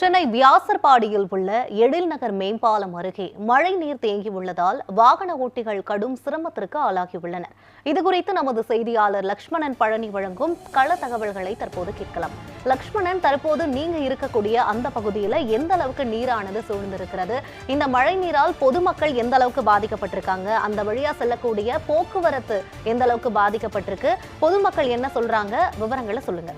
சென்னை வியாசர்பாடியில் உள்ள எழில் நகர் மேம்பாலம் அருகே மழை நீர் தேங்கியுள்ளதால் வாகன ஓட்டிகள் கடும் சிரமத்திற்கு ஆளாகியுள்ளனர். இதுகுறித்து நமது செய்தியாளர் லக்ஷ்மணன் பழனி வழங்கும் கள தகவல்களை தற்போது கேட்கலாம். லக்ஷ்மணன் தற்போது நீங்க இருக்கக்கூடிய அந்த பகுதியில எந்த அளவுக்கு நீரானது சூழ்ந்திருக்கிறது? இந்த மழை நீரால் பொதுமக்கள் எந்த அளவுக்கு பாதிக்கப்பட்டிருக்காங்க? அந்த வழியா செல்லக்கூடிய போக்குவரத்து எந்த அளவுக்கு பாதிக்கப்பட்டிருக்கு? பொதுமக்கள் என்ன சொல்றாங்க? விவரங்களை சொல்லுங்க.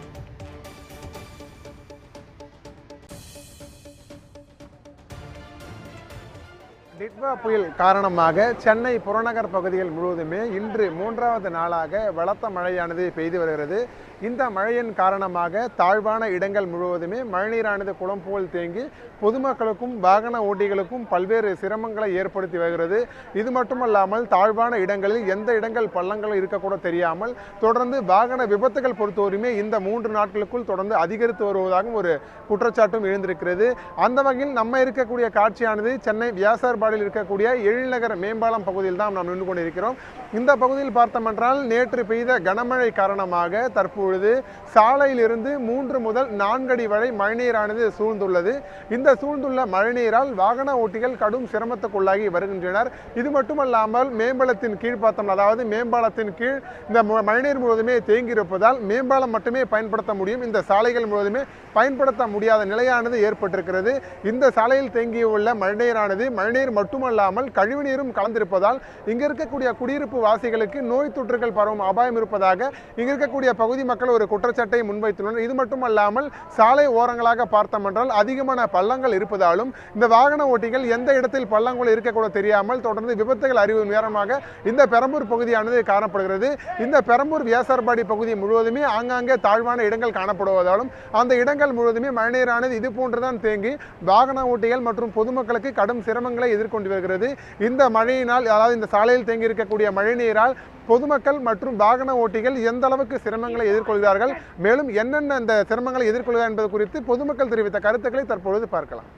டிட்வா புயல் காரணமாக சென்னை புறநகர் பகுதிகள் முழுவதுமே இன்று மூன்றாவது நாளாக பலத்த மழையானது பெய்து வருகிறது. இந்த மழையின் காரணமாக தாழ்வான இடங்கள் முழுவதுமே மழைநீரானது குளம் போல் தேங்கி பொதுமக்களுக்கும் வாகன ஓட்டிகளுக்கும் பல்வேறு சிரமங்களை ஏற்படுத்தி வருகிறது. இது மட்டுமல்லாமல் தாழ்வான இடங்களில் எந்த இடங்கள் பள்ளங்கள் இருக்கக்கூட தெரியாமல் தொடர்ந்து வாகன விபத்துகள் பொறுத்தவரையுமே இந்த மூன்று நாட்களுக்குள் தொடர்ந்து அதிகரித்து வருவதாகவும் ஒரு குற்றச்சாட்டும் எழுந்திருக்கிறது. அந்த வகையில் நம்ம இருக்கக்கூடிய காட்சியானது சென்னை வியாசார்பாடியில் இருக்கக்கூடிய எழில்நகர் மேம்பாலம் பகுதியில் தான் நாம் நின்று கொண்டிருக்கிறோம். இந்த பகுதியில் பார்த்தோமென்றால் நேற்று பெய்த கனமழை காரணமாக தற்போது பொழுது சாலையிலிருந்து மூன்று முதல் நான்கு அடி வரை மழைநீரானது சூழ்ந்துள்ளது. இந்த சூழ்ந்துள்ள மழைநீரால் வாகன ஓட்டிகள் கடும் சிரமத்துக்குள்ளாகி வருகின்றனர். இது மட்டுமல்லாமல் மேம்பாலத்தின் கீழ் பார்த்தோம் அதாவது மேம்பாலத்தின் கீழ் இந்த மழைநீர் முழுவதுமே தேங்கியிருப்பதால் மேம்பாலம் மட்டுமே பயன்படுத்த முடியும். இந்த சாலைகள் முழுவதுமே பயன்படுத்த முடியாத நிலையானது ஏற்பட்டிருக்கிறது. இந்த சாலையில் தேங்கியுள்ள மழைநீரானது மழைநீர் மட்டுமல்லாமல் கழிவுநீரும் கலந்திருப்பதால் இங்கிருக்கக்கூடிய குடியிருப்பு வாசிகளுக்கு நோய் தொற்றுகள் பரவும் அபாயம் இருப்பதாக இங்க இருக்கக்கூடிய பகுதி மக்கள் மக்கள் ஒரு குற்றச்சாட்டை முன்வைத்துள்ளனர். இது மட்டுமல்லாமல் சாலை ஓரங்களாக பார்த்தோம் என்றால் அதிகமான பள்ளங்கள் இருப்பதாலும் இந்த வாகன ஓட்டிகள் எந்த இடத்தில் பள்ளங்கள் இருக்கக்கூட தெரியாமல் தொடர்ந்து விபத்துகள் அறிவு நேரமாக இந்த பெரம்பூர் பகுதியானது காணப்படுகிறது. இந்த பெரம்பூர் வியாசார்பாடி பகுதி முழுவதுமே ஆங்காங்கே தாழ்வான இடங்கள் காணப்படுவதாலும் அந்த இடங்கள் முழுவதுமே மழைநீரானது இது போன்றுதான் தேங்கி வாகன ஓட்டிகள் மற்றும் பொதுமக்களுக்கு கடும் சிரமங்களை எதிர்கொண்டு வருகிறது. இந்த மழையினால் அதாவது இந்த சாலையில் தேங்கி இருக்கக்கூடிய மழைநீரால் பொதுமக்கள் மற்றும் வாகன ஓட்டிகள் எந்த அளவுக்கு சிரமங்களை எதிர்கொள்கிறார்கள்? மேலும் என்னென்ன இந்த சிரமங்களை எதிர்கொள்கிறார் என்பது குறித்து பொதுமக்கள் தெரிவித்த கருத்துக்களை தற்பொழுது பார்க்கலாம்.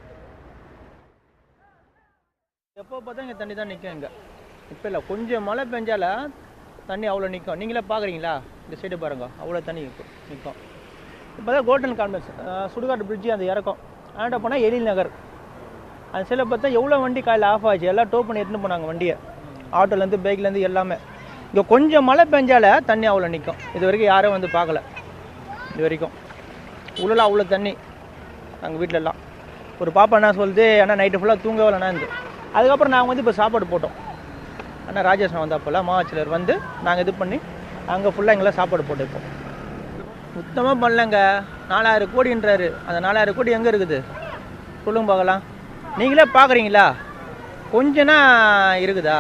எப்போ பார்த்தா இங்கே தண்ணி தான் நிற்கும் இங்கே. இப்போ இல்லை கொஞ்சம் மழை பெஞ்சால தண்ணி அவ்வளோ நிற்கும் நீங்களே பார்க்குறீங்களா? இந்த சைடு பாருங்க அவ்வளோ தண்ணி நிற்கும் நிற்கும் இப்போ தான் கோல்டன் கான்வென்ஸ் சுடுகாடு பிரிட்ஜு அந்த இறக்கம். ஆண்ட போனால் எழில் நகர். அந்த சைடில் பார்த்தா எவ்வளோ வண்டி காலையில் ஆஃப் ஆச்சு எல்லாம் டோ பண்ணி எடுத்துன்னு போனாங்க வண்டியை. ஆட்டோலேருந்து பைக்லேருந்து எல்லாமே. இங்கே கொஞ்சம் மழை பெஞ்சால தண்ணி அவ்வளோ நிற்கும். இது வரைக்கும் யாரும் வந்து பார்க்கல. இது வரைக்கும். உள்ளலாம் அவ்வளோ தண்ணி. நாங்கள் வீட்டிலலாம் ஒரு பாப்பா என்ன சொல்லுது ஏன்னா நைட்டு ஃபுல்லாக தூங்கவே இருந்து அதுக்கப்புறம் நாங்கள் வந்து இப்போ சாப்பாடு போட்டோம். ஆனால் ராஜேஷ் நான் வந்தப்போல மாவாச்சிலர் வந்து நாங்கள் இது பண்ணி அங்கே ஃபுல்லாக எங்களாம் சாப்பாடு போட்டுப்போம். சுத்தமாக பண்ணலங்க. நாலாயிரம் கோடின்றாரு. அந்த நாலாயிரம் கோடி எங்கே இருக்குது? சொல்லுங்க பார்க்கலாம். நீங்களே பார்க்குறீங்களா? கொஞ்சம்னா இருக்குதா?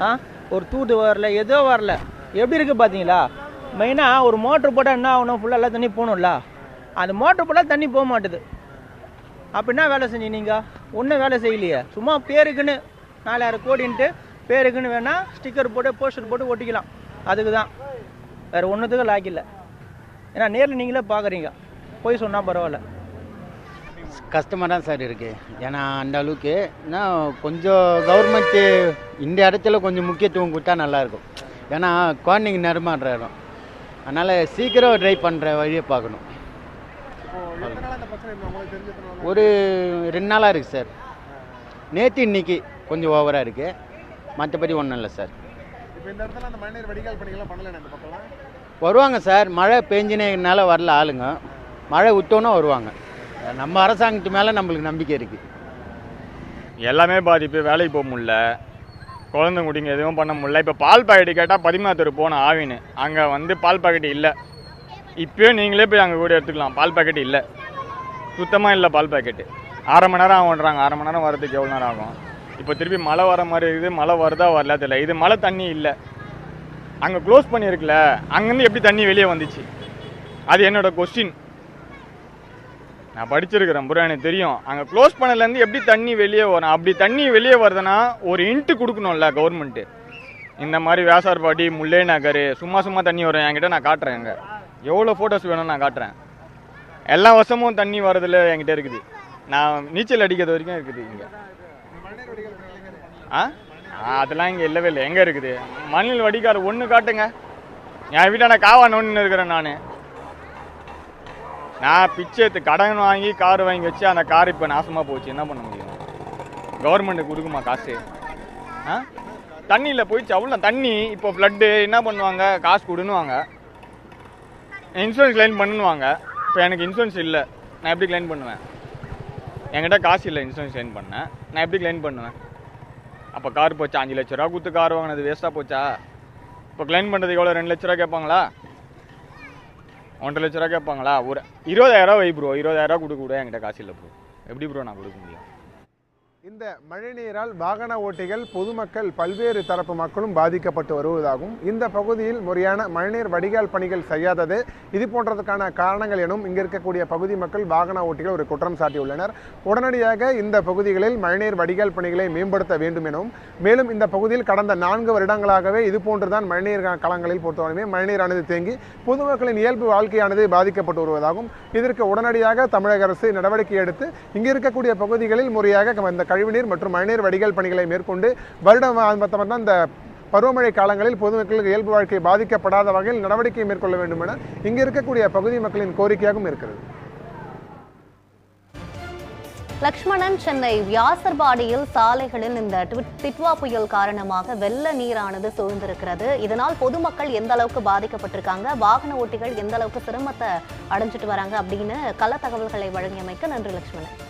ஆ? ஒரு தூது வரல ஏதோ வரல. எப்படி இருக்குது பார்த்தீங்களா மெயினாக ஒரு மோட்ரு போட்டால் என்ன ஆகணும்? ஃபுல்லாக எல்லாம் தண்ணி போகணும்ல. அந்த மோட்ரு போட்டால் தண்ணி போக மாட்டுது. அப்போ என்ன வேலை செஞ்சீங்க நீங்கள் ஒன்றும் வேலை செய்யலையே. சும்மா பேருக்குன்னு நாலாயிரம் கோடின்ட்டு பேருக்குன்னு வேணால் ஸ்டிக்கர் போட்டு போஸ்டர் போட்டு ஒட்டிக்கலாம். அதுக்கு தான் வேறு ஒன்றுத்துக்கும் லாக்கில்லை ஏன்னா நேரில் நீங்களே பார்க்குறீங்க போய் சொன்னால் பரவாயில்ல. கஷ்டமாக தான் சார் இருக்குது ஏன்னா அந்த அளவுக்கு இன்னும் கொஞ்சம் கவர்மெண்ட்டு இந்த இடத்துல கொஞ்சம் முக்கியத்துவம் கொடுத்தா நல்லாயிருக்கும் ஏன்னா குழந்தைங்க நெருமாடுற இடம் அதனால் சீக்கிரம் ட்ரை பண்ணுற வழியை பார்க்கணும். ஒரு ரெண்டு நாளாக இருக்குது சார். நேற்று இன்னைக்கு கொஞ்சம் ஓவராக இருக்குது மற்றபடி ஒன்றும் இல்லை சார். வருவாங்க சார். மழை பெஞ்சினதுனால வரல ஆளுங்க. மழை விட்டோன்னே வருவாங்க. நம்ம அரசாங்கத்து மேலே நம்மளுக்கு நம்பிக்கை இருக்குது எல்லாமே பாதிப்பு வேலைக்கு போக முடியல. குழந்தை குடிங்க எதுவும் பண்ண முடியல. இப்போ பால் பாக்கெட்டு கேட்டால் பதிமாத்தூர் போனோம் ஆவின்னு. அங்கே வந்து பால் பாக்கெட் இல்லை. இப்போயும் நீங்களே போய் அங்கே கூட எடுத்துக்கலாம். பால் பாக்கெட் இல்லை. சுத்தமாக இல்லை பால் பாக்கெட்டு. அரை மணி நேரம் ஆகுன்றாங்க. அரை மணி நேரம் வரதுக்கு எவ்வளோ நேரம் ஆகும்? இப்போ திருப்பி மழை வர மாதிரி இருக்குது. மழை வருதா வரல தெரியல. இது மழை தண்ணி இல்லை. அங்கே க்ளோஸ் பண்ணியிருக்குல்ல அங்கேருந்து எப்படி தண்ணி வெளியே வந்துச்சு? அது என்னோடய கொஸ்டின் நான் படிச்சிருக்கிறேன் புரா எனக்கு தெரியும். அங்கே க்ளோஸ் பண்ணலேருந்து எப்படி தண்ணி வெளியே வரும் அப்படி தண்ணி வெளியே வருதுன்னா ஒரு இன்ட்டு கொடுக்கணும்ல கவர்மெண்ட்டு இந்த மாதிரி வியாசார்பாடி முல்லை நகர் சும்மா சும்மா தண்ணி வரும். என்கிட்ட நான் காட்டுறேன் அங்கே எவ்வளோ ஃபோட்டோஸ் வேணும் நான் காட்டுறேன். எல்லா வருஷமும் தண்ணி வரதில் என்கிட்ட இருக்குது. நான் நீச்சல் அடிக்கிறது வரைக்கும் இருக்குது இங்கே. ஆ? அதெல்லாம் இங்கே இல்லவே இல்லை. எங்கே இருக்குது? மண்ணில் வடிகால் ஒன்று காட்டுங்க. என் வீட்டான காவா நோன்னு இருக்கிறேன் நான். நான் பிச்சை எடுத்து கடன் வாங்கி கார் வாங்கி வச்சு அந்த கார் இப்போ நாசமாக போச்சு. என்ன பண்ண முடியும்? கவர்மெண்ட்டுக்கு கொடுக்குமா காசு? ஆ? தண்ணியில் போயிடுச்சு அவ்வளோ தண்ணி இப்போ ஃப்ளட்டு என்ன பண்ணுவாங்க? காசு கொடுன்னுவாங்க. இன்சூரன்ஸ் கிளைம் பண்ணுவாங்க இப்போ எனக்கு இன்சூரன்ஸ் இல்லை. நான் எப்படி கிளைம் பண்ணுவேன்? என்கிட்ட காசு இல்லை இன்சூரன்ஸ் கிளைம் பண்ணேன் நான் எப்படி கிளைம் பண்ணுவேன்? அப்போ கார் போச்சா? அஞ்சு லட்ச ரூபா கொடுத்து கார் வாங்கினது வேஸ்ட்டாக போச்சா? இப்போ கிளைம் பண்ணுறதுக்கு எவ்வளோ ரெண்டு லட்ச ரூபா கேட்பாங்களா? ஒன்றரை லட்ச ரூபா கேட்பாங்களா? ஒரு இருபதாயிரம் வை ப்ரோ இருபதாயிரம் கொடுக்க கூட என்கிட்ட காசு இல்லை ப்ரோ எப்படி ப்ரோ நான் கொடுக்க முடியும்? இந்த மழைநீரால் வாகன ஓட்டிகள் பொதுமக்கள் பல்வேறு தரப்பு மக்களும் பாதிக்கப்பட்டு வருவதாகவும் இந்த பகுதியில் முறையான மழைநீர் வடிகால் பணிகள் செய்யாதது இது போன்றதுக்கான காரணங்கள் எனும் இங்கு இருக்கக்கூடிய பகுதி மக்கள் வாகன ஓட்டிகள் ஒரு குற்றம் சாட்டியுள்ளனர். உடனடியாக இந்த பகுதிகளில் மழைநீர் வடிகால் பணிகளை மேம்படுத்த வேண்டும் எனவும் மேலும் இந்த பகுதியில் கடந்த நான்கு வருடங்களாகவே இது போன்றுதான் மழைநீர் களங்களில் பொறுத்தவரையுமே மழைநீரானது தேங்கி பொதுமக்களின் இயல்பு வாழ்க்கையானது பாதிக்கப்பட்டு வருவதாகவும் இதற்கு உடனடியாக தமிழக அரசு நடவடிக்கை எடுத்து இங்கு இருக்கக்கூடிய பகுதிகளில் முறையாக இந்த கழிவுநீர் மற்றும் மழைநீர் வடிகால் பணிகளை மேற்கொண்டு வருடம் மொத்தமாக இந்த பருவமழை காலங்களில் பொதுமக்களுக்கு இயல்பு வாழ்க்கை பாதிக்கப்படாத வகையில் நடவடிக்கை மேற்கொள்ள வேண்டும் என இங்கு இருக்கக்கூடிய பகுதி மக்களின் கோரிக்கையாகவும் இருக்கிறது. லக்ஷ்மணன் சென்னை வியாசர்பாடியில் சாலைகளில் இந்த ட்வி- டிட்வா புயல் காரணமாக வெள்ள நீரானது சூழ்ந்திருக்கிறது. இதனால் பொதுமக்கள் எந்த அளவுக்கு பாதிக்கப்பட்டிருக்காங்க? வாகன ஓட்டிகள் எந்த அளவுக்கு சிரமத்தை அடைஞ்சிட்டு வராங்க? அப்படின்னு கள தகவல்களை வழங்கியமைக்க நன்றி லக்ஷ்மணன்.